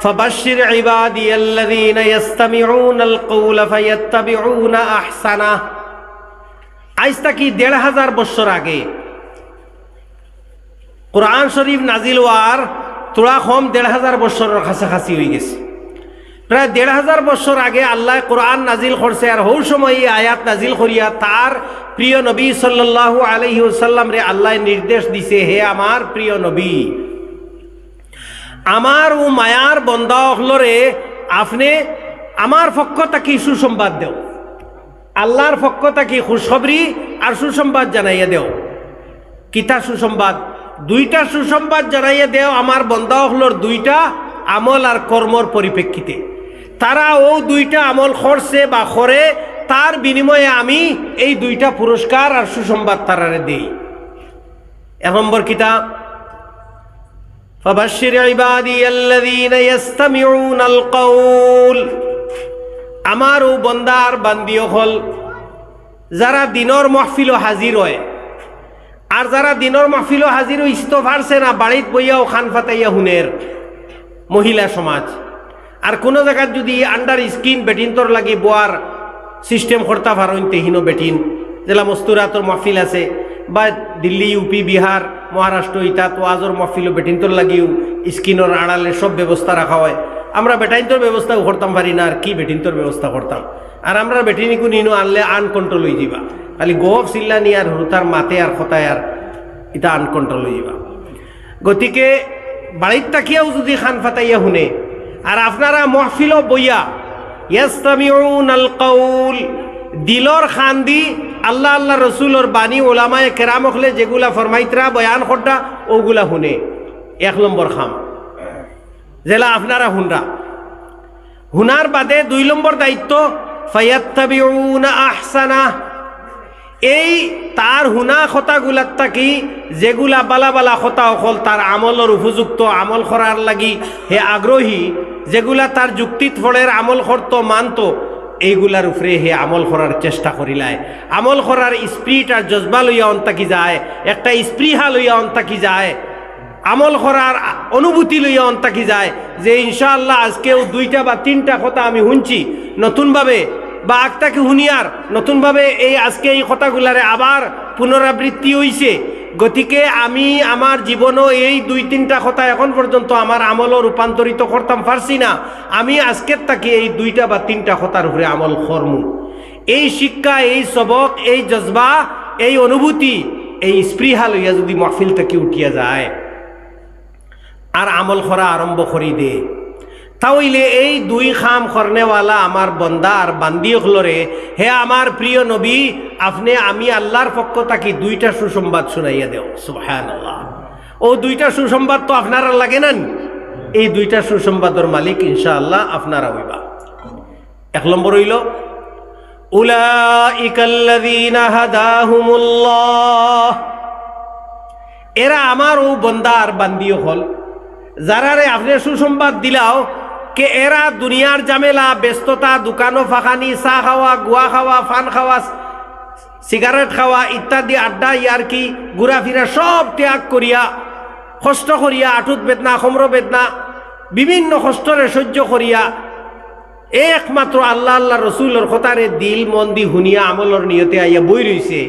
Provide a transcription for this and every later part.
فبشر عبادي الذين يستمعون القول فيتبعون احسنه আজ থাকি দেড় হাজার বছর আগে কোরআন শরীফ নাজিল হওয়ার তোরা কম দেড় হাজার বছরের কাছাকাছি হয়ে গেছে প্রায় দেড় হাজার বছর আগে আল্লাহ কোরআন নাজিল করছে আর হৌ সময় এই আয়াত নাজিল করিয়া তার প্রিয় নবী সাল্লাহ আলহি সাল্লাম রে আল্লাহ নির্দেশ দিছে হে আমার প্রিয় নবী আমার ও মায়ার বন্দা হলরে আপনি আমার পক্ষ তাকে সুসংবাদ দেও। আল্লাহর পক্ষ তাকে খুশখবরি আর সুসংবাদ জানাইয়া দেও। কিতা সুসংবাদ? দুইটা সুসংবাদ জানাইয়া দেও আমার বন্দা হলর দুইটা আমল আর কর্মর পরিপ্রেক্ষিতে। তারা ও দুইটা আমল করছে বা করে তার বিনিময়ে আমি এই দুইটা পুরস্কার আর সুসংবাদ তারারে দেই। এক নম্বর কিতাব فبشر عبادي الذين يستمعون القول আমার ও বন্দার বান্দিও হল যারা দিনর মহফিল হাজির হয় আর যারা দিনর মহফিল হাজির ইস্ত পারছে না বাড়িত বইয়াও খান ফাতাইয়া হুনের মহিলা সমাজ আর কোনো জায়গায় যদি আন্ডার স্কিন বেটিনতর লাগি বোয়ার সিস্টেম করতে পারেন তেহিনো বেটিন জেলা মস্তুরাতর মহফিল আছে বা দিল্লি ইউপি বিহার, মহারাষ্ট্র ইতা তো আজর মহফিল বেটিনতর লাগিও স্কিনের আড়ালে সব ব্যবস্থা রাখা হয়। আমরা বেটাইনতর ব্যবস্থা করতাম পারি না, আর কি বেটিনতর ব্যবস্থা করতাম? আর আমরা বেটিনিকু নিনো, আনলে আনকন্ট্রোল হয়ে যাবা খালি গোহব চিল্লা নি আর হুতার মাতে আর খতায় আর এটা আনকন্ট্রোল হয়ে যাবা গতিকে বাড়ির তাকিয়াও যদি খান ফাতাইয়া শুনে, আর আপনারা মহফিল বইয়া ইয়াস্তামিউন আল কাউল দিলর খান দি আল্লাহ আল্লাহ রসুলর বাণী ওলামায় কেরাম হলে যেগুলা ফরমাইতরা, বয়ান খড্ডা ওগুলা শুনে। এক নম্বর খাম। জেলা আপনারা হুনরা। হুনার বাদে দুই নম্বর দায়িত্ব, ফায়াত্তাবিউনা আহসানা। এই তার হুনা খতাগুলার থাকি, যেগুলা বালা বালা খতা অকল তার আমলের উপযুক্ত আমল করার লাগি হে আগ্রহী, যেগুলা তার যুক্তিত ফলের আমল করত মানত এইগুলার উপরে হে আমল করার চেষ্টা করিলায়। আমল করার স্প্রিট আর জজবা লইয়া অন্তাকি যায়, একটা স্পৃহা লইয়া অন্তাকি যায়। আমল করার অনুভূতি লইয়া অন্তাকি যায় যে ইনশাআল্লাহ আজকেও দুইটা বা তিনটা কথা আমি শুনছি। নতুনভাবে বা আগটাকে হুনিয়ার নতুনভাবে এই আজকে এই কথাগুলারে আবার পুনরাবৃত্তি হইছে। গতিকে আমি আমার জীবনও এই দুই তিনটা কথা এখন পর্যন্ত আমার আমলও রূপান্তরিত করতাম পারছি না। আমি আজকের তাকে এই দুইটা বা তিনটা কথার উপরে আমল করমু এই শিক্ষা, এই সবক এই জজবা, এই অনুভূতি, এই স্পৃহা লইয়া যদি মহফিল থেকে উঠিয়া যায় আর আমল করা আরম্ভ করি দে। তাহলে এই দুই খাম করনেওয়ালা আমার বন্দা আর বান্দি হলরে হে আমার প্রিয় নবী, আপনি আমি আল্লাহর পক্ষ তাকে দুইটা সুসংবাদ শুনাইয়া দেও। সুহান ও দুইটা সুসংবাদ তো আপনারা লাগে না এই দুইটা সুসংবাদর মালিক ইনশাআল্লাহ আপনারা হইবা। এক নম্বর হইল এরা আমার ও বন্দার বান্দিও হল। যারারে আপনি সুসংবাদ দিলাও কে এরা দুনিয়ার জামেলা, ব্যস্ততা, দোকানো ফাঁকানি, চা খাওয়া, গুয়া খাওয়া, ফান খাওয়া সিগারেট খাওয়া ইত্যাদি আড্ডা ইয়ার কি ঘুরাফিরা সব ত্যাগ করিয়া, কষ্ট করিয়া আঠুত বেদনা সমর বেদনা, বিভিন্ন কষ্টরে সহ্য করিয়া, একমাত্র আল্লাহ আল্লাহ রসুলের কথারে দিল, মন দি হুনিয়া আমলর নিয়তে আইয়া বই রইছে।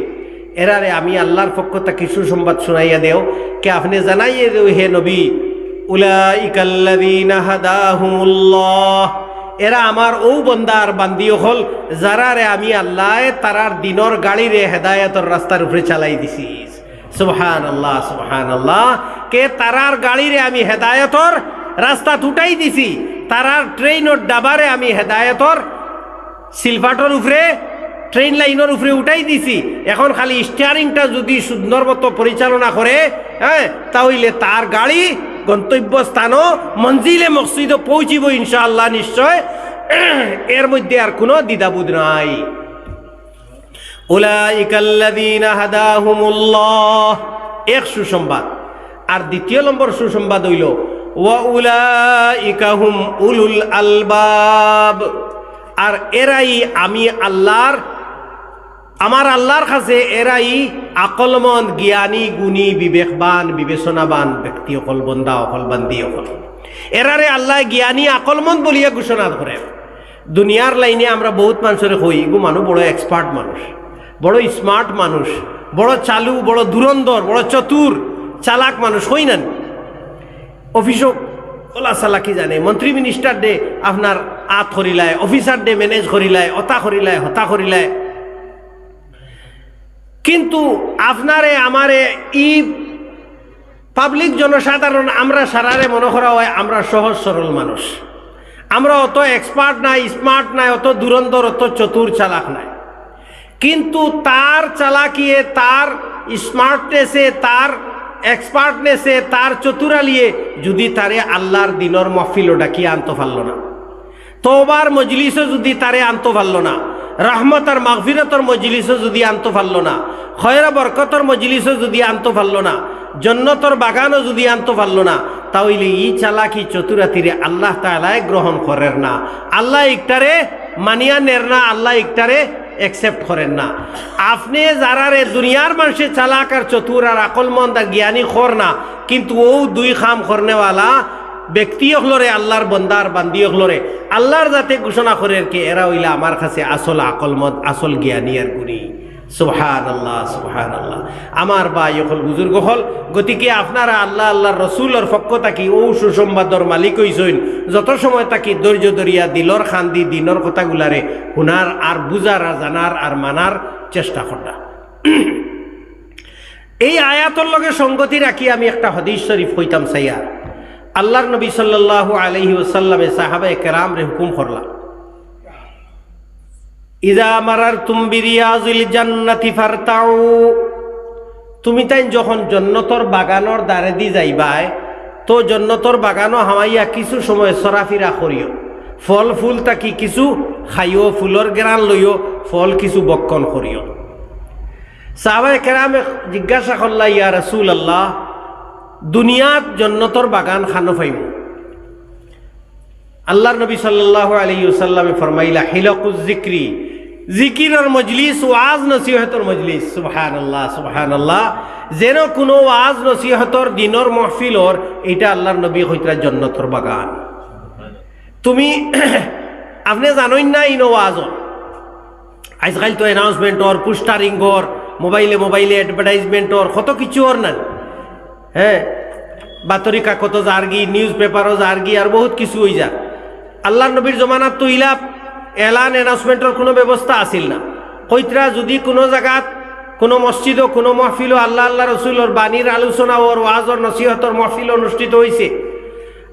এরারে আমি আল্লাহর পক্ষ থেকে সুসংবাদ শুনাইয়া দেও। কে আপনি জানাইয়ে দেও, হে নবী? এরা আমার ও বন্দার বান্দিও হল যারা রে আমি আল্লাহ তারার দিনর গাড়ি রে হেদায়তর রাস্তার উপরে চালাই দিছি। সুবহান আল্লাহ সুবহান আল্লাহ কে তারার গাড়ি রে আমি হেদায়তর রাস্তা তুটাই দিছি, তারার ট্রেনর ডাবারে আমি হেদায়তর সিলভাটর উপরে ট্রেন লাইনের উপরে উঠাই দিছি। এখন খালি স্টিয়ারিংটা যদি সুন্দর মতো পরিচালনা করে হ্যাঁ তাহলে তার গাড়ি গন্তব্যস্থানও মঞ্জিলে মসজিদে পৌঁছিব ইনশাআল্লাহ নিশ্চয়। এর মধ্যে আর কোনো দ্বিধাবোধ নাই। হাদাহুমুল্লাহ। এক সুসংবাদ। আর দ্বিতীয় নম্বর সুসংবাদ হইল উলুল আলবাব। আর এরাই আমি আল্লাহর আমার আল্লাহর কাছে এরাই আকলমন, জ্ঞানী, গুণী, বিবেকবান, বিবেচনাবান ব্যক্তি অকল বন্দা, অকল বান্দি, অকল। এরারে আল্লাহ জ্ঞানী, আকলমন বলিয়া ঘোষণা করে। দুনিয়ার লাইনে আমরা বহুত মানুষের কই এগু মানুষ বড় এক্সপার্ট মানুষ, বড় স্মার্ট মানুষ, বড় চালু, বড় ধুরন্ধর বড় চতুর, চালাক মানুষ হই না। অফিসও ওলা চালাকি জানে, মন্ত্রী মিনিস্টার ডে আপনার আত করিলায় অফিসার ডে ম্যানেজ করিলায় অতা করিলায় হতা করিলায় কিন্তু আপনারে, আমারে ই পাবলিক জনসাধারণ, আমরা সারারে মনে করা হয় আমরা সহজ সরল মানুষ। আমরা অত এক্সপার্ট নাই স্মার্ট নাই, অত দুরন্তর, অত চতুর চালাক নাই। কিন্তু তার চালাকিয়ে, তার স্মার্টনেসে তার এক্সপার্টনেসে তার চতুরালিয়ে যদি তারে আল্লাহর দিনর মহফিল ডাকিয়ে আনতে পারল না তোবার মজলিসও যদি তারে আনতে পারল না রহমত আর মাগফিরতর মজলিসও যদি আনতে পারল না, খয়রা বরকতর মজলিসও যদি আনতে পারল না, জন্নতর বাগানও যদি আনতে পারল না, তাহলে ই চালাকি চতুরাতিরে আল্লাহ তালায় গ্রহণ করেন না। আল্লাহ ইকটারে মানিয়া নের না, আল্লাহ ইকটারে একসেপ্ট করেন না। আপনি যারারে দুনিয়ার মানুষে চালাক আর চতুর আর আকলমন্দ জ্ঞানী খর না, কিন্তু ও দুই খাম করনেওয়ালা ব্যক্তি হলরে আল্লাহর বন্দার বান্দি হলরে আল্লাহর যাতে ঘোষণা করে কে, এরা হইলে আমার কাছে আসল আকলমত আসল জ্ঞানী আর গুণী। সুহান আল্লাহ সুহান আল্লাহ আমার বা ইহল বুজুর্গ হল, গতিকে আপনারা আল্লাহ, আল্লাহর রসুলের পক্ষ থাকি ও সুসংবাদর মালিক হইসইন যত সময় তাকি ধৈর্য ধরিয়া দিলর খান্দি দিনর কথাগুলারে শুনার আর বুঝার আর জানার আর মানার চেষ্টা করা এই আয়াতর লগে সঙ্গতি রাখি আমি একটা হদিস শরীফ হইতাম সাইয়া আল্লাহর নবী সাল্লাহ আলহি ওসাল্লামে সাহাবা কেরাম রে হুকুম করলাম। ইদা মারার তুমবিরিয়াজুল জান্নাতি ফারতাউ। তুমি তাই যখন জন্নতর বাগানর দ্বারে দি যাইবাই তো জন্নতর বাগানও হামাইয়া কিছু সময় সরাফিরা করিও। ফল ফুল তাকি কিছু খাইও, ফুলর গেরান লইও, ফল কিছু বক্ষণ করিও। সাহাবাই কেরামে জিজ্ঞাসা করলা, ইয়া রসুল আল্লাহ দুনিয়াত জন্নতর বাগান খানো ফাইব। আল্লাহর নবী সাল্লাহ আলী সাল্লামে ফরমাইলা, হিলকুজ জিক্রি, জিকিরর মজলিস, ওয়াজ নসিহতর মজলিস। সুবহান আল্লাহ সুবহান আল্লাহ যেন কোনো ওয়াজ নসিহতর, দিনর মহফিলর, এটা আল্লাহর নবী হইতরা জন্নতর বাগান। তুমি, আপনি জানোই না ইনো ওয়াজর আজকাল তো অ্যানাউন্সমেন্টর পোস্টারিংর মোবাইলে মোবাইলে অ্যাডভার্টাইজমেন্টর কত কিছু ওর না হ্যাঁ বাতরি কাকত জার্গি নিউজ পেপারও জার্গি আর বহুত কিছু হয়ে যা। আল্লাহ নবীর জমানাত তো ইলা এলান অ্যানাউন্সমেন্টের কোনো ব্যবস্থা আসিল না। কইতরা যদি কোনো জায়গাত কোনো মসজিদও কোনো মহফিলও আল্লাহ আল্লাহ রসুলোর বাণীর আলোচনা ওর ওয়াজর নসিহতর মহফিল অনুষ্ঠিত হয়েছে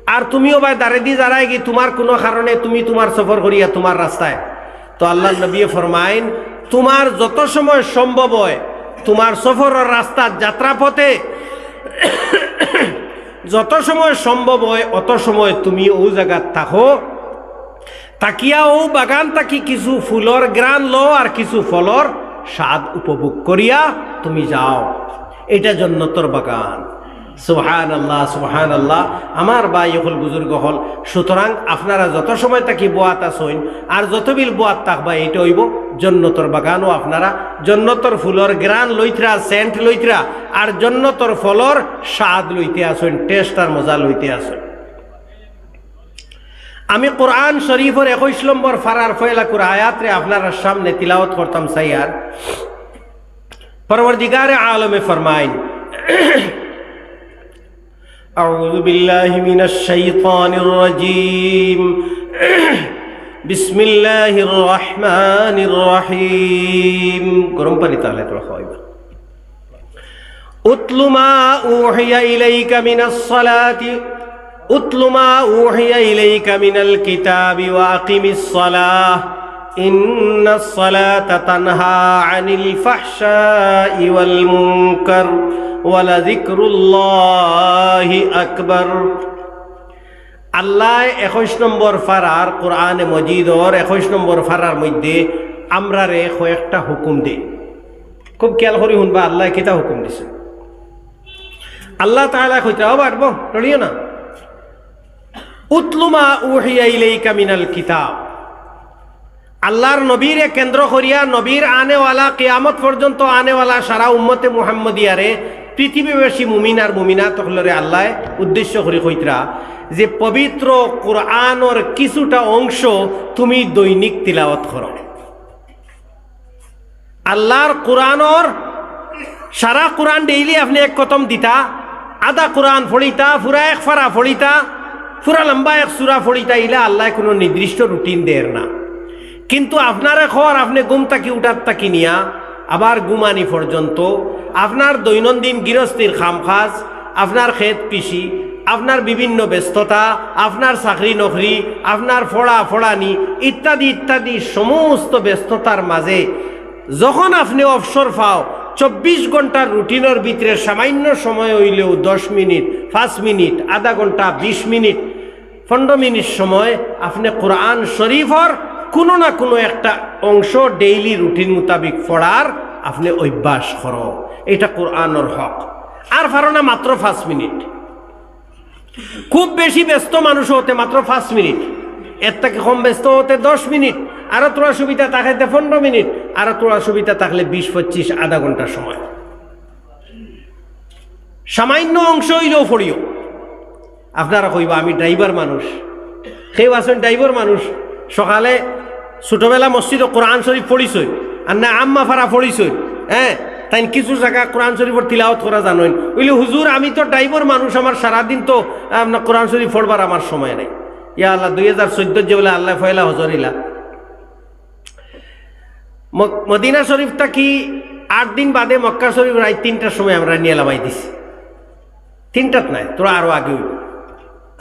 আর তুমিও ভাই দাঁড়ে দিয়ে দাঁড়ায় কি তোমার কোনো কারণে তুমি তোমার সফর করিয়া তোমার রাস্তায় তো আল্লাহ নবী ফরমাইন তোমার যত সময় সম্ভব হয় তোমার সফরের রাস্তার যাত্রাপথে যত সময় সম্ভব হয়, অত সময় তুমি ও জায়গাত থাকো। তাকিয়া ও বাগান তাকি কিছু ফুলর গ্রান লো আর কিছু ফলর স্বাদ উপভোগ করিয়া তুমি যাও। এটা জন্নতর বাগান। সুহান আল্লাহ সুহান আল্লাহ আমার বা হল বুজুর্গ হল। সুতরাং আপনারা যত সময় তাকি বোয়াত আসইন আর যত বিল বোয়াত থাকবা, এইটা হইব জন্নতর বাগানও আপনারা জন্নতর ফুলর গ্রান লইতরা, সেন্ট লইতরা, আর জন্নতর ফলর স্বাদ লইতে আসইন টেস্ট আর মজা লইতে আসইন আমি কোরআন শরীফের একুশ নম্বর ফারার ফয়লা করে আয়াতরে আপনার সামনে তিলাওত করতাম সাইয়ার পরবর্তীকারে আলমে ফরমাইন। أعوذ بالله من الشيطان الرجيم بسم الله الرحمن الرحيم গরম পানি তাহলে তোরা খাওয়াইবা أتل ما أوحي إليك من الصلاة أتل ما أوحي إليك من الكتاب وأقم الصلاة إن الصلاة تنهى عن الفحشاء والمنكر ولذكر الله أكبر আল্লাহ একুশ নম্বর ফারার কোরআনে মজিদর একুশ নম্বর ফারার মধ্যে আমরা রে কয়েকটা হুকুম দে খুব খেয়াল করি শুনবা আল্লাহ কেটা হুকুম দিছে আল্লাহ তাহলে কইতে বাড়ব টলিও না উতলুমা উহিয়া ইলাইকা মিনাল কিতাব আল্লাহর নবীরে কেন্দ্র করিয়া নবীর আনেওয়ালা, কেয়ামত পর্যন্ত আনেওয়ালা সারা উম্মতে মুহাম্মদিয়ারে পৃথিবীবাসী মুমিন আর মুমিনা তখলরে আল্লাহ উদ্দেশ্য করে কইতরা যে পবিত্র কোরআনর কিছুটা অংশ তুমি দৈনিক তিলাওয়াত করো। আল্লাহর কোরআনর সারা কোরআন ডেইলি আপনি এক কতম দিতা আদা কোরআন ফড়িতা ফুরা এক ফারা ফড়িতা ফুরা লম্বা এক সুরা ফড়িতা ইলা আল্লাহ কোনো নির্দিষ্ট রুটিন দেয় না। কিন্তু আপনার খবর আপনি ঘুম তাকি উঠার তাকি নিয়া? আবার ঘুমানি পর্যন্ত। আপনার দৈনন্দিন গৃহস্থির খামখাজ আপনার ক্ষেত কৃষি, আপনার বিভিন্ন ব্যস্ততা, আপনার চাকরি নকরি, আপনার ফড়া ফড়ানি ইত্যাদি ইত্যাদি সমস্ত ব্যস্ততার মাঝে যখন আপনি অবসর পাও, চব্বিশ ঘণ্টার রুটিনের ভিতরে সামান্য সময় হইলেও দশ মিনিট, পাঁচ মিনিট, আধা ঘণ্টা বিশ মিনিট, পনেরো মিনিট সময় আপনি কোরআন শরীফর কোনো না কোনো একটা অংশ ডেইলি রুটিন মোতাবিক পড়ার আপনি অভ্যাস করো। এটা কোরআনর হক। আর পারো না মাত্র পাঁচ মিনিট। খুব বেশি ব্যস্ত মানুষ হতে মাত্র পাঁচ মিনিট। এর থেকে কম ব্যস্ত হতে দশ মিনিট। আরও তোরা সুবিধা থাকাইতে পনেরো মিনিট। আরও তোরা সুবিধা থাকলে বিশ, পঁচিশ, আধা ঘণ্টা সময়। সামান্য অংশ হইলেও ফড়িও আপনারা কইবা, আমি ড্রাইভার মানুষ। সেই আছেন ড্রাইভার মানুষ? সকালে ছোটবেলা মসজিদে কোরআন শরীফ পড়িছই, আর না আম্মা ফারা পড়িছই হ্যাঁ তাই কিছু জায়গা কোরআন শরীফর তিলাওয়াত করা জানোই ওইলে হুজুর, আমি তো ড্রাইভার মানুষ, আমার সারাদিন তো আপনার কোরআন শরীফ পড়বার আমার সময় নেই। ইয়া আল্লাহ, দুই হাজার চোদ্দ যে বলে আল্লাহ ফয়লা হজরিলা। মদিনা শরীফটা কি আট দিন বাদে মক্কা শরীফ রাত তিনটার সময় আমরা নিয়ে লামাই দিছি। তিনটাত নাই, তোরা আরও আগে হইব।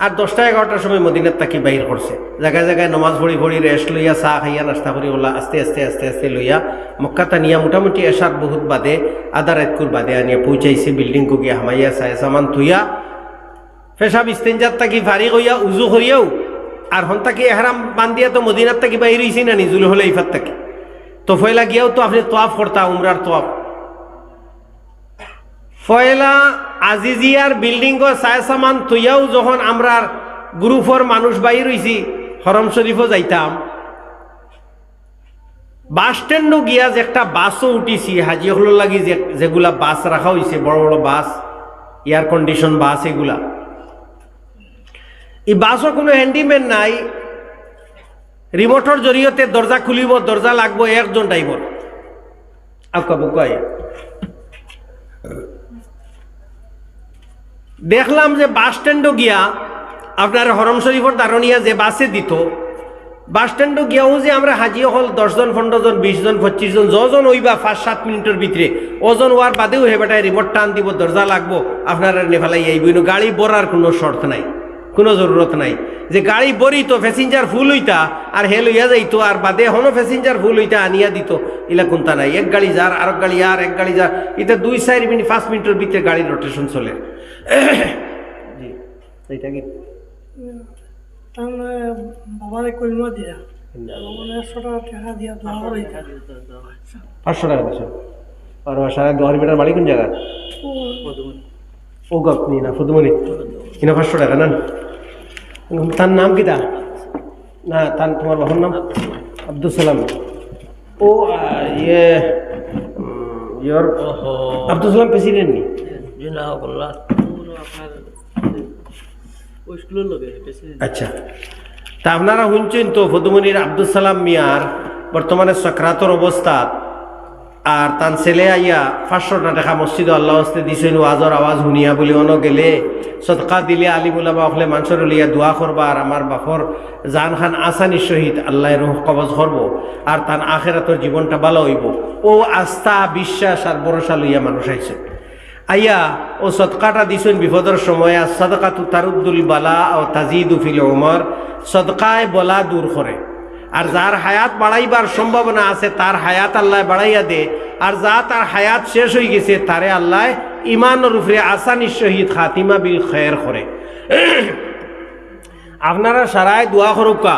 আর দশটা এগারোটার সময় মদিনার তাকি বাইর করছে। জায়গায় জায়গায় নমাজ ভরি ভরি রেস্ট লইয়া চাহ খাইয়া নাস্তা করি ওলা আস্তে আস্তে আস্তে আস্তে লইয়া মক্কাতা নিয়া মোটামুটি এসার বহুত বাদে, আধা রাতকুর বাদে আনিয়া পৌঁছাইছে বিল্ডিং কো গিয়া হামাইয়া চায় সামান থুইয়া। পেশাব ইস্তেঞ্জার তাকি ভারী কইয়া উজু করিয়াও আর হন তাকি এহারাম বান্ধিয়া তো মদিনার তাকি বাইর হইছি না, নিজুল হলে ইফার তাকি তো ফয়লা গিয়াও তো আপনি তোয়াফ করতা, উমরার তোয়াফ। ফয়লা আজিজিয়ার বিল্ডিং চায় সামান তুইয়াও যখন আমরা গ্রুপর মানুষ বাই রইছি হরম শরীফও যাইতাম। বাস স্ট্যান্ডও গিয়া যে একটা বাসও উঠিছি হাজি হল লাগি যে যেগুলা বাস রাখা হয়েছে বড় বড় বাস এয়ার কন্ডিশন বাস এগুলা। এই বাসও কোনো হ্যান্ডিম্যান নাই। রিমোটর জরিয়তে দরজা খুলিব দরজা লাগবো, একজন ড্রাইভার আকা বুকাই। দেখলাম যে বাস স্ট্যান্ডও গিয়া আপনার হরম শরীফর দারণিয়া যে বাসে দিত, বাস স্ট্যান্ডও গিয়াও যে আমরা হাজি হল দশজন পনেরো জন বিশ জন পঁচিশ জন যজন ওইবা পাঁচ, সাত মিনিটের ভিতরে, ওজন হওয়ার বাদেও হে বেটায় রিমোট টান দিব, দরজা লাগবো, আপনারা নেফালাই আইব। গাড়ি বরার কোনো শর্ত নাই, কোনো জরুরত নাই। যে গাড়ি বরি তো প্যাসেঞ্জার ফুল হইতা, আর হে লইয়া যাইতো, আর বাদে হনো প্যাসেঞ্জার ফুল হইতা, আনিয়া দিত, ইলা কোনটা নাই। এক গাড়ি যার আর গাড়ি আর, এক গাড়ি যার এটা দুই, চার মিনিট, পাঁচ মিনিটের ভিতরে গাড়ির রোটেশন চলে। জি এইটা কি তাহলে বাবারে কলমা দিয়া। মানে পাঁচশো টাকা দিছো আর সারা দোয়ার বেটার বাড়ি কোন জায়গা ও গপনি না ফুদমনি কিনা পাঁচশো টাকা না? তার নাম কি তা না তার তোমার বাবার নাম? আব্দুল সালাম। ও ইয়ে ইয়র আব্দুল সালাম প্রেসিডেন্ট নি? আচ্ছা। তা আপনারা শুনছেন তো ফদুমনির আব্দুল সালাম মিয়ার বর্তমানে সক্রাতর অবস্থা আর তান ছেলে আইয়া পাঁচশোটা টাকা মসজিদ আল্লাহ হস্তে দিছেন আজর আওয়াজ শুনিয়া বলি, অন গেলে সদকা দিলে আলিমুল্লাহ অখলে মানুষের লিয়া দোয়া করবা আর আমার বাপর জান খান আসানির সহিত আল্লাহ রুহ কবজ করব আর তান আখেরাতর জীবনটা ভালো হইব। ও আস্থা, বিশ্বাস আর ভরসা লইয়া মানুষ আইছে। আইয়া ও সদকাটা দিছেন বিপদের সময় সদকা তু তারুদ্দুল বালা ও তাজিদু ফিল ওমর সদকায় বলা দূর করে। আর যার হায়াত বাড়াইবার সম্ভাবনা আছে, তার হায়াত আল্লাহ বাড়াইয়া দে। আর যা তার হায়াত শেষ হয়ে গেছে, তারে আল্লাহ ইমানের উপরে আসানির শহীদ খাতিমা বিল খের করে। আপনারা সারায় দোয়া করুকা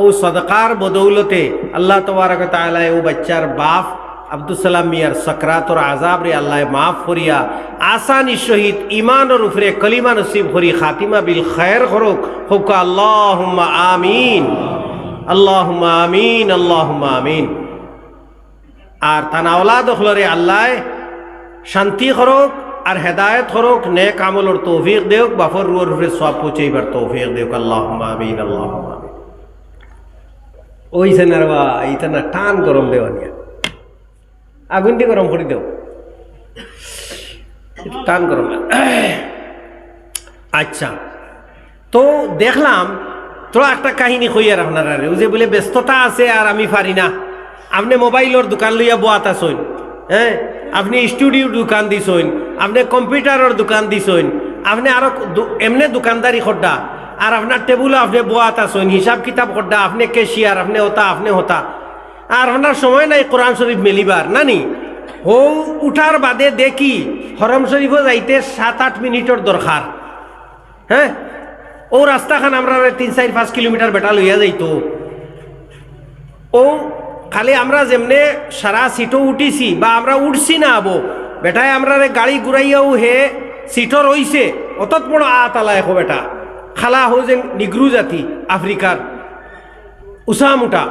ও সদকার বদৌলতে আল্লাহ তবারক তাআলা ও বাচ্চার বাপ আব্দুল সালাম মিয়ার সকরাতর আজাব রে আল্লাহ মাফ করিয়া আসানি সহিত ইমানের উপরে কলিমা নসিব করি খাতিমা বিল খের করুক। হুকা আল্লাহ আমিন। আল্লাহ আমিন আল্লাহ আমিন। আর তানা ওলাদ হলরে আল্লাহ শান্তি করুক আর হেদায়ত হরক নেক আমলর তৌফিক দেওক বাফর রুয়ার উপরে সব পৌঁছাইবার তৌফিক দেওক আল্লাহ আমিন আল্লাহ আমিন। ওইছে না রে বা এইটা না টান গরম দেওয়া নিয়ে। আগুন দিয়ে গরম করে দেও। টান গরম। আচ্ছা। তো দেখলাম, তোরা একটা কাহিনী কইয়ার আপনারা ও যে বলে, ব্যস্ততা আছে আর আমি পারি না। আপনি মোবাইলের দোকান লইয়া বোয়াত আসইন হ্যাঁ? আপনি স্টুডিওর দোকান দিছইন আপনি কম্পিউটারের দোকান দিছইন আপনি আরও এমনি দোকানদারি খড্ডা আর আপনার টেবুলে আপনি বোয়াত আসইন হিসাব কিতাব খড্ডা আপনি কেশিয়ার, আপনি হতা আপনি হতা। আর আপনার সময় নাই কোরআন শরীফ মেলিবার, নানি? ও উঠার বাদে দেখি হরম শরীফও যাইতে সাত, আট মিনিটের দরকার। হ্যাঁ? ও রাস্তাখান আমরা তিন, চার, পাঁচ কিলোমিটার বেটা লইয়া যাইতো। ও খালি আমরা যেমনে সারা সিটও উঠিছি বা আমরা উঠছি না আবো, বেটায় আমরা গাড়ি ঘুরাইয়াও হে সিটও রইছে অতত আতালা এখন বেটা। খালা হো যে নিগ্রু জাতি, আফ্রিকার। উষামুটা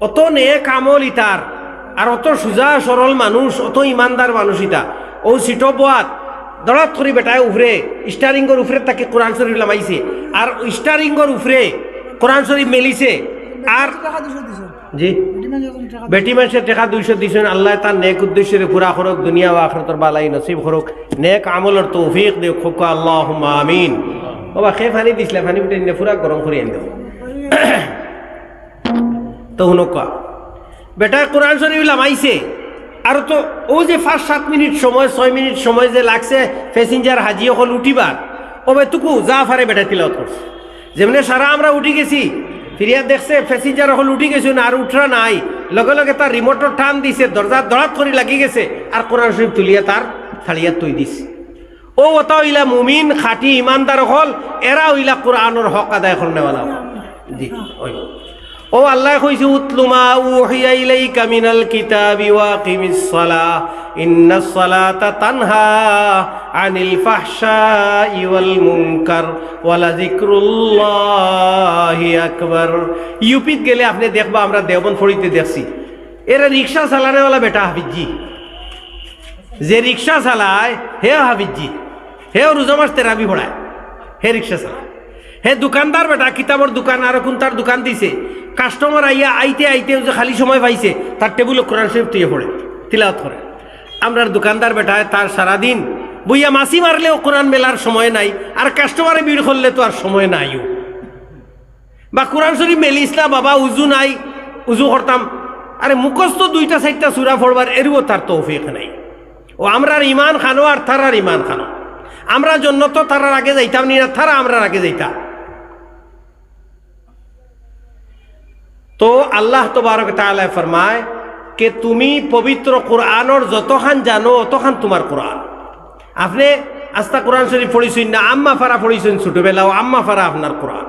অত নে কামল ইতার আর অত সুজা সরল মানুষ অত ইমানদার মানুষ ইতা। ও সিটো বোয়াত দড়াত করি বেটায় উফরে স্টারিংগর উফরে তাকে কোরআন শরীফ লামাইছে আর স্টারিংগর উফরে কোরআন শরীফ মেলিছে। আর দিছে জি, বেটি মানুষের টাকা দুইশো দিছেন আল্লাহ তার নেক উদ্দেশ্যে পুরা খরক দুনিয়া ও আখরতর বালাই নসিব খরক নেক আমলের তৌফিক দেও খোক আল্লাহ আমিন। বাবা খে ফানি দিছিলে, ফানি নিয়ে পুরা গরম করে আন দেব তো হুনকা বেটা কোরআন শরীফ লামাইছে। আর তো ও যে ফার্স্ট সাত মিনিট সময়, ছয় মিনিট সময় যে লাগছে প্যাসেঞ্জার হাজি হল উঠিবার ওবে তুকু যা ফারে বেটা তিলত করছে। যেমনি সারা আমরা উঠি গেছি ফিরিয়া দেখছে প্যাসেঞ্জার হল উঠি গেছে, না আর উঠরা নাই। লগে লগে তার রিমোটর টান দিছে, দরজা দড়াত করে লাগি গেছে, আর কোরআন শরীফ তুলিয়া তার থালিয়া তুই দিছে। ও ওটা হইলা মুমিন, খাটি ইমানদার হল এরা হইলা কোরআনের হক আদায় করে নেওয়ালা জি ও আল্লাহ কইছে, উতলুমা উহিয়া ইলাইকা মিনাল কিতাবি ওয়াকিমিস সালাহ। ইন্নাস সালাতা তানহা আনিল ফাহশাই ওয়াল মুনকার ওয়ালা যিকরুল্লাহি আকবার। ইউপিত গেলে আপনি দেখবা, আমরা দেওবন ফড়িতে দেখছি। এরা রিক্সা চালানেওয়ালা বেটা হাফিজি। যে রিক্সা চালায় হে হাফিজি। হে রোজা মাস তেরাবি ভরায় হে রিক্সা চালায়। হে দোকানদার বেটা, কিতাবর দোকান, আর কোন তার দোকান দিছে? কাস্টমার আইয়া আইতে আইতে যে খালি সময় পাইছে তার টেবিল কোরআন শরীফ তুইয়ে পড়ে তিলাওয়াত করে আমরার দোকানদার বেটায় তার সারাদিন বইয়া মাসি মারলেও কোরআন মেলার সময় নাই আর কাস্টমারে ভিড় করলে তো আর সময় নাইও। বা কোরআন শরীফ মেলিস না, বাবা, উজু নাই, উজু করতাম আরে মুখস্থ দুইটা চারটা সুরা ফোড়বার এরও তার তৌফিক নাই। ও আমরার ইমান খানো আর তারার ইমান খানো। আমরা জন্য তো তারার আগে যাইতাম নি না তারা আমরার আগে যাইতা। তো আল্লাহ তোবারক তাআলা ফরমায় কে তুমি পবিত্র কোরআনর যতখান জানো, অতখান তোমার কোরআন। আপনি আস্তা কোরআন শরীফ পড়িছেন না, আম্মা ফারা পড়িছেন ছোটবেলাও, আম্মা ফারা আপনার কোরআন।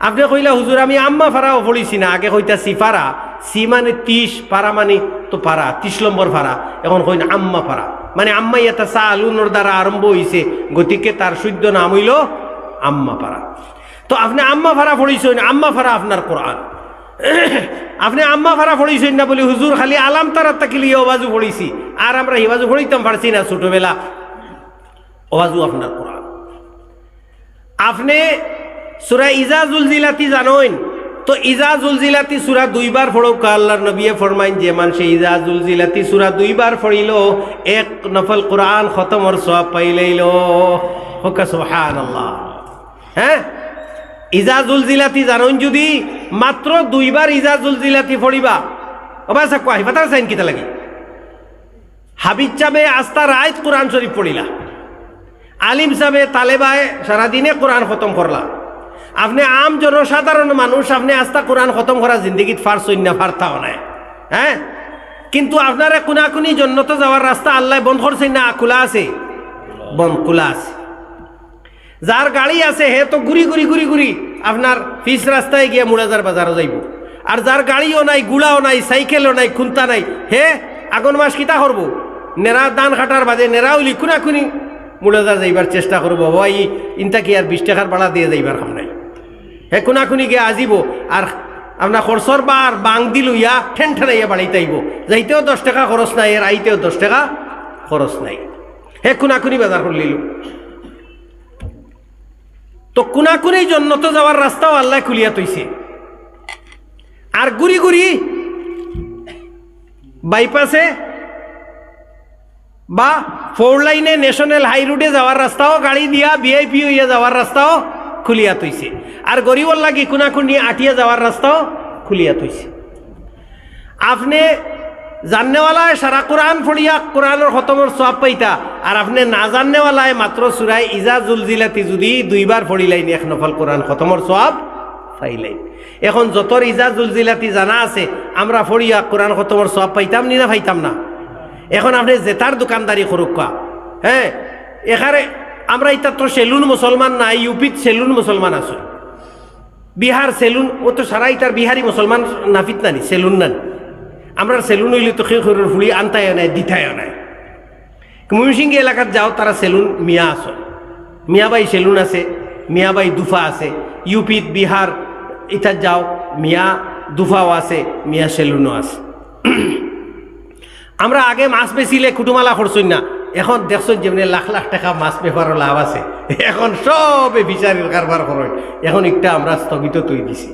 আপনি কইলা, হুজুর, আমি আম্মা ফারাও পড়িছি না। আগে কইতা সি ফারা, সি মানে তিস, পারা মানে তো পারা, তিস নম্বর ফারা। এখন কই না আম্মা ফারা। মানে আম্মা এটা চা আলুনোর দ্বারা আরম্ভ হইছে, গতিকে তার শুদ্ধ নাম হইল আম্মা ফারা। তো আপনি আম্মা ফারা পড়িছেন, আম্মা ফারা আপনার কোরআন। আপনি আম্মা ফারা পড়িছেন না বলি হুজুর খালি আলাম তারা তাকিলি ওবাজু পড়িছি আর আমরা হিবাজু পড়িতাম পারছি না ছোটবেলা। ওবাজু আপনার কোরআন আপনি সুরা ইজাজুল জিলাতি জানোইন? তো ইজাজুল জিলাতি সুরা দুইবার ফড়ক আল্লাহর নবিয়ে ফরমাইন যে মানুষে ইজাজুল জিলাতি সুরা দুইবার ফড়িল এক নফল কোরআন খতমর সব পাইলাইল হোকা, সুবহানাল্লাহ। হ্যাঁ ইজাজুল জিলাতি জানোইন যদি মাত্র দুইবার ইজাজুল জিলাতি ফড়িবা। অবাসা কোয়া হিফাতার সাইন কিতা লাগে? হাবিজ চাবে আস্তা রায়ত কোরআন শরীফ পড়িলা আলিম সাহেবে তালেবায় সারাদিনে কোরআন খতম করলা আপনি আম জনসাধারণ মানুষ আপনি আস্তা কোরআন খতম করা জিন্দগিত ফার সৈন্য ফারতাও নাই হ্যাঁ কিন্তু আপনারা কোনাকুনি জন্য তো যাওয়ার রাস্তা আল্লাহ বন্ধ করছেন না খোলা আছে। বন্ধ খোলা আছে। যার গাড়ি আছে হে তো ঘুরি ঘুরি ঘুরি ঘুরি আপনার পিস রাস্তায় গিয়ে মুড়াজার বাজারও যাইব। আর যার গাড়িও নাই গুড়াও নাই সাইকেলও নাই, খুন্তা নাই হে আগুন মাস কিতা করব নেরা দান খাটার বাজে নেরা উলি খুনা মুড়াজার যাইবার চেষ্টা করব বাবা ই ইনতা কি আর বিশ টাকার ভাড়া দিয়ে যাইবার নাই হে খুনা গিয়ে আজিব। আর আপনার খরচর বা আর বাং দিল ইয়া ঠেন ঠেনাইয়া বাড়িতে আইব যাইতেও দশ টাকা খরচ নাই এর আইতেও দশ টাকা খরচ নাই। হে কুনাকুনি বাজার করলিল তো কুনাকুনি জন্য তো যাওয়ার রাস্তাও আল্লাহ খুলিয়া তৈছে আর গুড়ি গুড়ি বাইপাসে বা ফোর লাইনে ন্যাশনাল হাই রোডে যাওয়ার রাস্তাও, গাড়ি দিয়া ভিআইপি হইয়া যাওয়ার রাস্তাও খুলিয়া তৈছে আর গরিবর লাগি কুনাকুনি আটিয়া যাওয়ার রাস্তাও খুলিয়া তৈছে আপনি জাননেওয়ালায় সারা কোরআন ফড়িয়া কোরআনের খতমর সব পাইতা আর আপনি না জাননেওয়ালায় মাত্র সুরাই ইজা জুলজিলাতি যদি দুইবার ফড়িলাইনি এক নফল কোরআন খতমর সব পাইলাই। এখন যতর ইজা জুলজিলাতি জানা আছে, আমরা ফড়িয়া কোরআন খতমর সব পাইতাম নি না পাইতাম না? এখন আপনি জেতার দোকানদারি করুক কা হ্যাঁ এখানে আমরা এটা তো সেলুন মুসলমান না ইউপিত সেলুন মুসলমান আছে। বিহার সেলুন, ও তো সারা ইতার বিহারি মুসলমান নাফিত নানি, সেলুন নানি। আমরা সেলুন হইলে তো সরের ফুড়ি আনতাইও নাই দিতাইও নাই। ময়মনসিংহ এলাকাত যাও, তারা সেলুন মিয়া আছে। মিয়াবাই সেলুন আছে, মিয়াবাই দুফা আছে ইউপিত বিহার, ইতাত যাও, মিয়া দুফাও আছে, মিয়া সেলুনও আছে। আমরা আগে মাছ বেচিলে কুটুমালা করছই না, এখন দেখছ যেমনি লাখ লাখ টাকা মাছ বেপারও লাভ আছে, এখন সবে ফিশারির কারবার করেন এখন একটা আমরা স্থগিত তৈরি দিছি।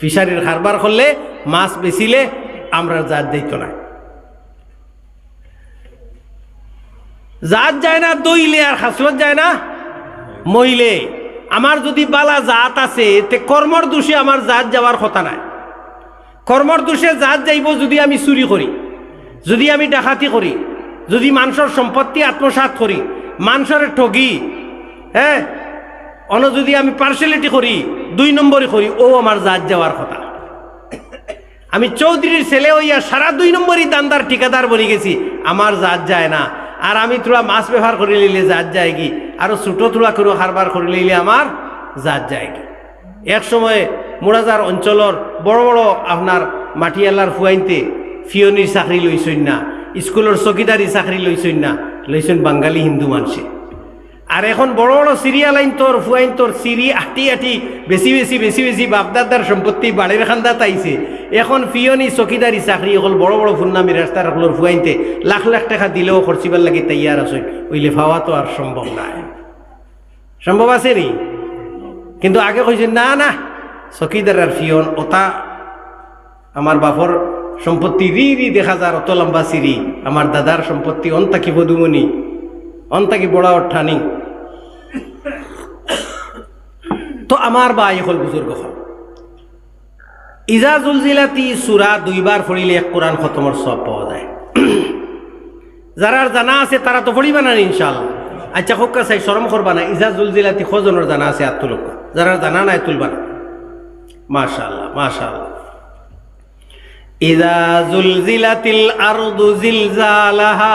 ফিশারির কারবার করলে মাছ বেচিলে আমরা যার দিত না জাত যায় না, দইলে আর হাসলত যায় না। মইলে আমার যদি বালা জাত আছে, তে কর্মর দোষে আমার জাত যাওয়ার কথা নাই। কর্মর দোষে জাত যাইব যদি আমি চুরি করি, যদি আমি ডাকাতি করি, যদি মানুষের সম্পত্তি আত্মসাত করি মানুষের ঠগি হ্যাঁ অন যদি আমি পার্সেলিটি করি, দুই নম্বরই করি, ও আমার জাত যাওয়ার কথা। আমি চৌধুরীর ছেলে হইয়া সারা দুই নম্বরই দান্দার ঠিকাদার বনি গেছি, আমার জাত যায় না। আর আমি তোরা মাছ ব্যবহার করে নিলে জাত যায়গি কি? আরও ছোটো তোলা করে হারবার করে নিলে আমার জাত যায় কি? এক সময়ে মোরাজার অঞ্চলের বড় বড় আপনার মাটিয়ালার ফুয়াইনতে ফিয়নির চাকরি লইছই না স্কুলের চকিদারি চাকরি লইছই না, লইছেন বাঙালি হিন্দু মানুষে। আর এখন বড় বড় সিরিয়াল আইন তোর ফুয়াইন তোর, সিরি আটি আটি, বেশি বেশি বেশি বেশি বাপদাদার সম্পত্তি বাড়ির খান্দা তাইছে এখন ফিয়নি চকিদারি চাকরি এখন বড় বড় ফুন্নামি রাস্তার সকলের ফুয়াইনতে লাখ লাখ টাকা দিলেও খরচিবার লাগি তৈয়ার আছে। ওইলে ফাওয়া তো আর সম্ভব নাই। সম্ভব আছে নি? কিন্তু আগে কইছে না না চকিদার আর ফিয়ন ওটা আমার বাপর সম্পত্তি রি রি দেখা যার অত লম্বা সিঁড়ি আমার দাদার সম্পত্তি অন্তাকি বধুমণি অন্তাকি বড় অঠানি তো আমার বা হল বুজুর্গ হল। ইজা জুলজিলাতি সুরা দুইবার পড়িলে এক কোরআন খতমর সব পাওয়া যায়। যারা জানা আছে তারা তো পড়িবে না ইনশাল্লাহ আচ্ছা হোক্কা চাই সরম করবা না। ইজা জুলজিলাতি খজনের জানা আছে আর তুলক যারা জানা নাই তুলবা না। মাশাল্লাহ মাশাল্লাহ ইজা জুলজিলাতিল আরদু জিলজালাহা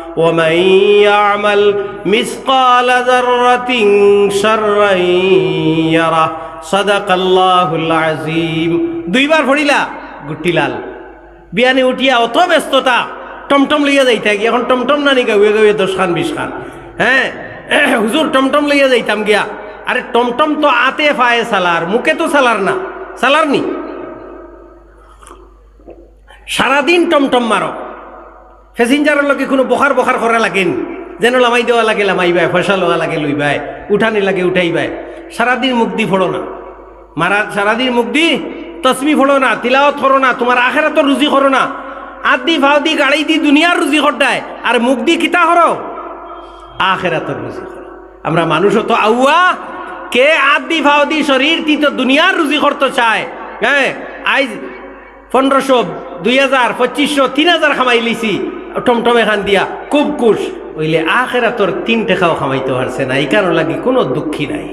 ومن يعمل مثقال ذرة شرا يره صدق الله العظيم দুইবার ফড়িলা গুটিলাল বিয়ানে উঠিয়া অত ব্যস্ততা টমটম লইয়া যাইতে কি এখন টমটম না নি গাউয়ে গাউয়ে দশ খান বিশ খান হ্যাঁ হুজুর টমটম লইয়া যাইতাম গিয়া আরে টমটম তো আতে ফায়ে সালার মুখে তো সালার না সালার নি সারাদিন টমটম মারো প্যাসেঞ্জারের লগে কোনো বখার বখার করা লাগেন। যেন লামাই দেওয়া লাগে লামাইবাই ফসা লওয়া লাগে লইবাই উঠানি লাগে উঠাইবাই সারাদিন দি ফোড়ো না। মারা সারাদিন দি তসমি ফোড়ো না, তিলাওত করো না তোমার আখেরা তো রুজি করো না। আদি ভাও দি গাড়ি দি দুনিয়ার রুজি করটায় আর দি কিতা করো আখেরা তো রুজি আমরা মানুষও তো আউয়া, কে আদি ভাও দি শরীর তি তো দুনিয়ার রুজি করতে চায় হ্যাঁ আইজ পনেরোশো দুই হাজার পঁচিশশো তিন হাজার খামাই লিছি। টমটম এখান দিয়া খুব কুশ ওইলে আখেরা তোর তিন টাকাও খামাইতে পারছে না। ইকানো লাগি কোনো দুঃখী নাই।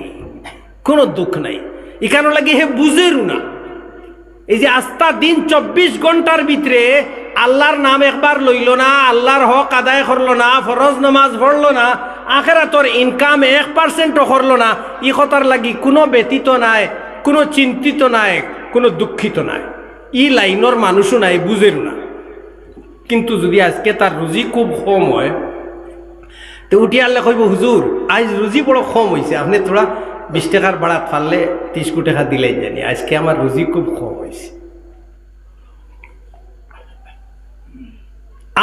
কোনো দুঃখ নাই। ইকানো লাগি হে বুঝেরু না। এই যে আস্থা দিন চব্বিশ ঘণ্টার ভিতরে আল্লাহর নাম একবার লইল না, আল্লাহর হক আদায় করল না, ফরজ নামাজ পড়ল না আখেরাতর ইনকাম এক পার্সেন্টও করল না, ই কথার লাগি কোনো ব্যতীত নাই, কোনো চিন্তিত নাই, কোনো দুঃখিত নাই। ই লাইনের মানুষও নাই বুঝেরও না। কিন্তু যদি আজকে তার রুজি খুব কম হয়, তো উঠি আনলে কইব হুজুর আজ রুজি বড় কম হয়েছে আপনি তোরা বিশ টাকার বাড়াত ফাললে ত্রিশ কোটি টাকা দিলেই জানি, আজকে আমার রুজি খুব কম হয়েছে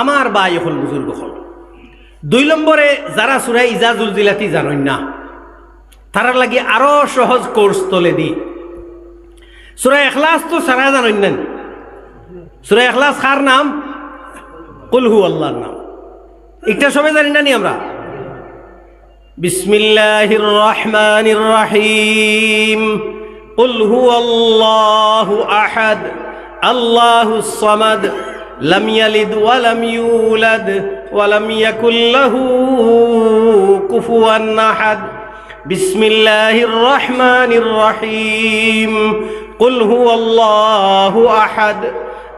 আমার বা এখন বুজুর্গ হল। দুই নম্বরে যারা সুরাই ইজাজুল জিলাতি জানেন না তারার লাগি আরও সহজ কোর্স তোলে দি। সুরাই এখলাস তো সারা জানেন না। সুরাই এখলাস কার নাম? কুলহু আল্লাহর নাম একটা সবাই জানি না নি আমরা বিসমিল্লাহির রহমানির রহিম قل هو الله أحد الله الصمد لم يلد ولم يولد ولم يكن له كفوا أحد بسم الله الرحمن الرحيم قل هو الله أحد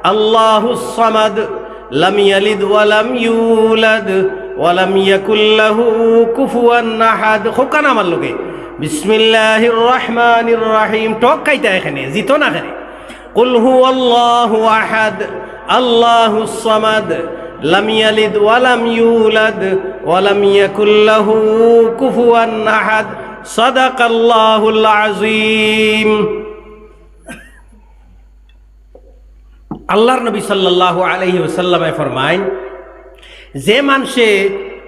الله الصمد لم يلد ولم يولد ولم يكن له كفوا أحد خوكا নাম লোকে বিসমিল্লাহির রহমানির রহিম টক কাইতা এখানে জিতো না এখানে قل هو الله أحد الله الصمد لم يلد ولم يولد ولم يكن له كفوا أحد صدق الله العظيم আল্লাহর নবী সাল্লাল্লাহু আলাইহি ওয়াসাল্লামে ফরমায়, যে মানুষে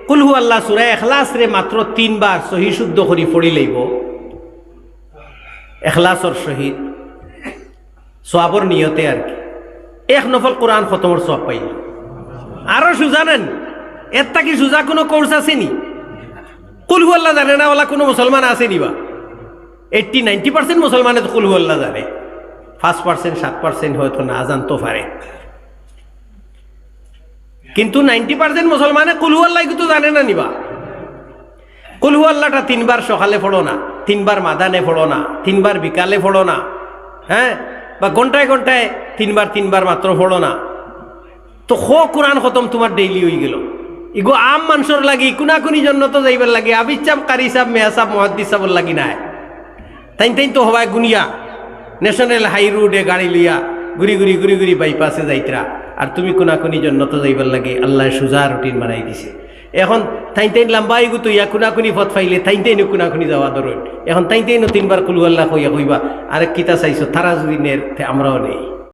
কুলহু আল্লাহ সুরা এখলাস রে মাত্র তিনবার সহি শুদ্ধ করি পড়ি লইব। এখলাসর সহিত, সোয়াবর নিয়তে আর কি। এক নফল কোরআন খতমর সব পাইল। আরও সুজানেন এর কি সুজা কোনো কোর্স আসেনি কুলহু আল্লাহ জানে না, ওলা কোনো মুসলমান আসেনি বা? এইটটি নাইনটি পার্সেন্ট মুসলমানে তো কুলহু আল্লাহ জানে। পাঁচ পার্সেন্ট, সাত পার্সেন্ট হয়তো না জানতে পারে। কিন্তু নাইনটি পার্সেন্ট মুসলমানে কুলহু কিন্তু জানে না নিবা। কুলহু তিনবার সকালে পড়ো না, তিনবার মাদানে পড়ো না, তিনবার বিকালে পড়ো না হ্যাঁ? বা ঘন্টায় ঘন্টায় তিনবার তিনবার মাত্র পড়ো না। তো খো কোরআন খতম তোমার ডেইলি হয়ে গেল। ইগো আম মানুষের লাগি, কুনাকুনি জন্য তো যাইবার লাগে আবির চাপ কারি সাপ মেয়া সাপ মহাদ্দি সাপর লাগি নাই। তাই তাই তো হবায় গুনিয়া। ন্যাশনাল হাই রোডে গাড়ি লিয়া ঘুরি ঘুরি ঘুরি ঘুরি বাইপাসে যাইতরা। আর তুমি কোনাকুনি জন্য তো যাইবার লাগে আল্লাহ সুজা রুটিন বানাই দিছে। এখন তাইন তাই লাম্বাই গুতো, ইয়া কোনাকুনি পথ ফাইলে তাই তাই কোনাকুনি যাওয়া দরুন। এখন তাইন তাই তিনবার কুলু আল্লাহ কইয়া কইবা, আরেক কিতা চাইছো, তারা যদি নে আমরাও নেই।